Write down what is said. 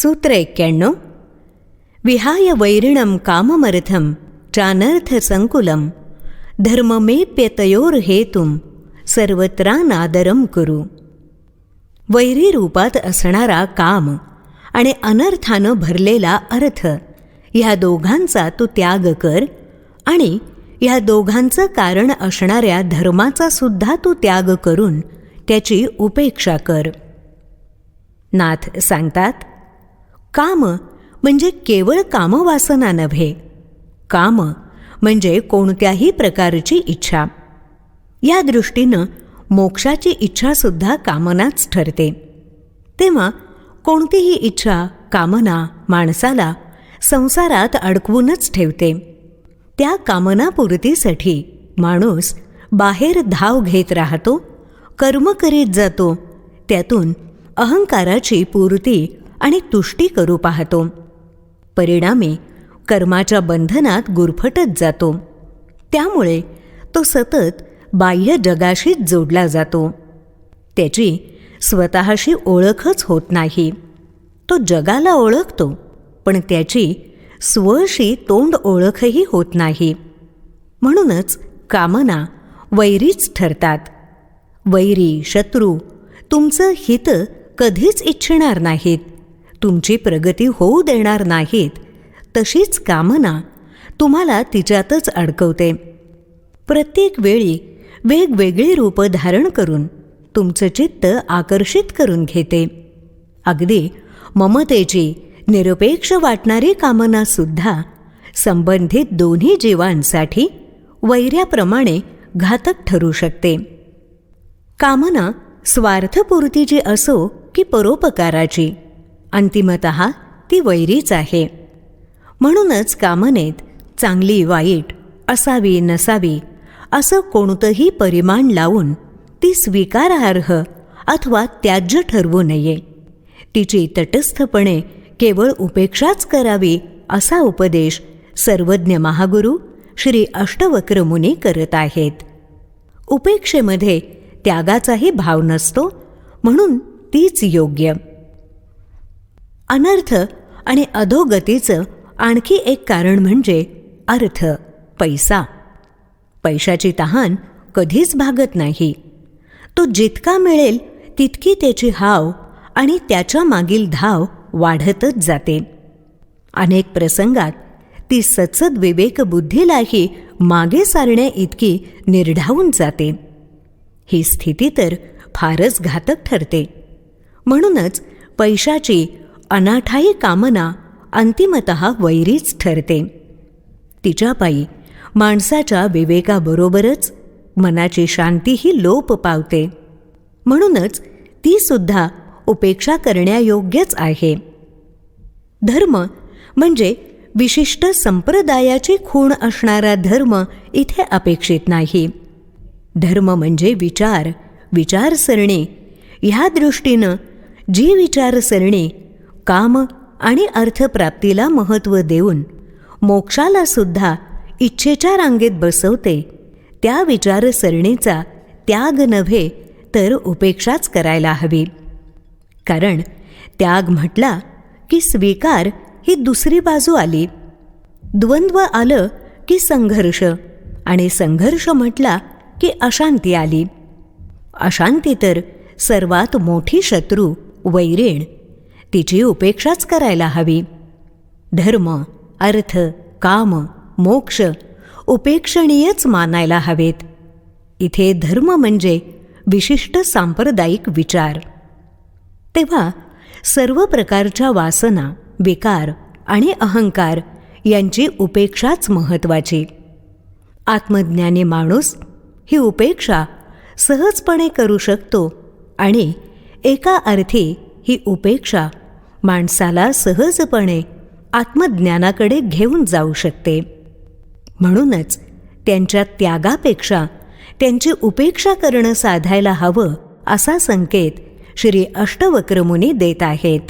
सूत्र एक्क्याण्णव विहाय वैरिणं काममर्थं चानर्थसंकुलं धर्ममेप्यतयोर सर्वत्रा नादरम करू वैरी रूपात असणारा काम आणि अनर्थानं भरलेला अर्थ ह्या दोघांचा तू त्याग कर आणि ह्या दोघांचं कारण असणाऱ्या धर्माचा सुद्धा तू त्याग करून त्याची उपेक्षा कर नाथ सांगतात काम म्हणजे केवळ कामवासना नव्हे. काम म्हणजे कोणत्याही प्रकारची इच्छा. या दृष्टीनं मोक्षाची इच्छासुद्धा कामनाच ठरते. तेव्हा कोणतीही इच्छा कामना माणसाला संसारात अडकवूनच ठेवते. त्या कामनापूर्तीसाठी माणूस बाहेर धाव घेत राहतो कर्म करीत जातो त्यातून अहंकाराची पूर्ती आणि तुष्टी करू पाहतो. परिणामी कर्माच्या बंधनात गुरफटत जातो. त्यामुळे तो सतत बाह्य जगाशीच जोडला जातो. त्याची स्वतःशी ओळखच होत नाही. तो जगाला ओळखतो पण त्याची स्वशी तोंड ओळखही होत नाही. म्हणूनच कामना वैरीच ठरतात. वैरी शत्रू तुमचं हित कधीच इच्छिणार नाहीत. तुमची प्रगती होऊ देणार नाहीत. तशीच कामना तुम्हाला तिच्यातच अडकवते. प्रत्येक वेळी वेगवेगळी रूपं धारण करून तुमचं चित्त आकर्षित करून घेते. अगदी ममतेची निरपेक्ष वाटणारी कामनासुद्धा संबंधित दोन्ही जीवांसाठी वैर्याप्रमाणे घातक ठरू शकते. कामना स्वार्थपूर्तीची असो की परोपकाराची. अंतिमत ती वैरीच आहे. म्हणूनच कामनेत चांगली वाईट असावी नसावी असं कोणतंही परिमाण लावून ती स्वीकारार्ह अथवा त्याज्य ठरवू नये. तिची तटस्थपणे केवळ उपेक्षाच करावी असा उपदेश सर्वज्ञ महागुरु श्री अष्टवक्र मुनी करत आहेत. उपेक्षेमध्ये त्यागाचाही भाव नसतो म्हणून तीच योग्य. अनर्थ आणि अधोगतीचं आणखी एक कारण म्हणजे अर्थ पैसा. पैशाची तहान कधीच भागत नाही. तो जितका मिळेल तितकी त्याची हाव आणि त्याच्या मागील धाव वाढतच जाते. अनेक प्रसंगात ती सचद विवेकबुद्धीलाही मागे सारण्या इतकी निर्ढावून जाते. ही स्थिती तर फारच घातक ठरते. म्हणूनच पैशाची अनाठाई कामना अंतिमत वैरीच ठरते. तिच्यापायी माणसाच्या विवेकाबरोबरच मनाची शांतीही लोप पावते. म्हणूनच ती सुद्धा उपेक्षा करण्यायोग्यच आहे. धर्म म्हणजे विशिष्ट संप्रदायाची खूण असणारा धर्म इथे अपेक्षित नाही. धर्म म्हणजे विचार विचारसरणी. ह्या दृष्टीनं जी विचारसरणी काम आणि अर्थप्राप्तीला महत्त्व देऊन मोक्षाला सुद्धा इच्छेच्या रांगेत बसवते त्या विचारसरणीचा त्याग नव्हे तर उपेक्षाच करायला हवी. कारण त्याग म्हटला की स्वीकार ही दुसरी बाजू आली. द्वंद्व आलं की संघर्ष आणि संघर्ष म्हटला की अशांती आली. अशांती तर सर्वात मोठी शत्रू वैरेण तिची उपेक्षाच करायला हवी. धर्म अर्थ काम मोक्ष उपेक्षणीयच मानायला हवेत. इथे धर्म म्हणजे विशिष्ट सांप्रदायिक विचार. तेव्हा सर्व प्रकारच्या वासना विकार आणि अहंकार यांची उपेक्षाच महत्त्वाची. आत्मज्ञानी माणूस ही उपेक्षा सहजपणे करू शकतो आणि एका अर्थी ही उपेक्षा माणसाला सहजपणे आत्मज्ञानाकडे घेऊन जाऊ शकते. म्हणूनच त्यांच्या त्यागापेक्षा त्यांची उपेक्षा करणं साधायला हवं असा संकेत श्री अष्टवक्रमुनी देत आहेत.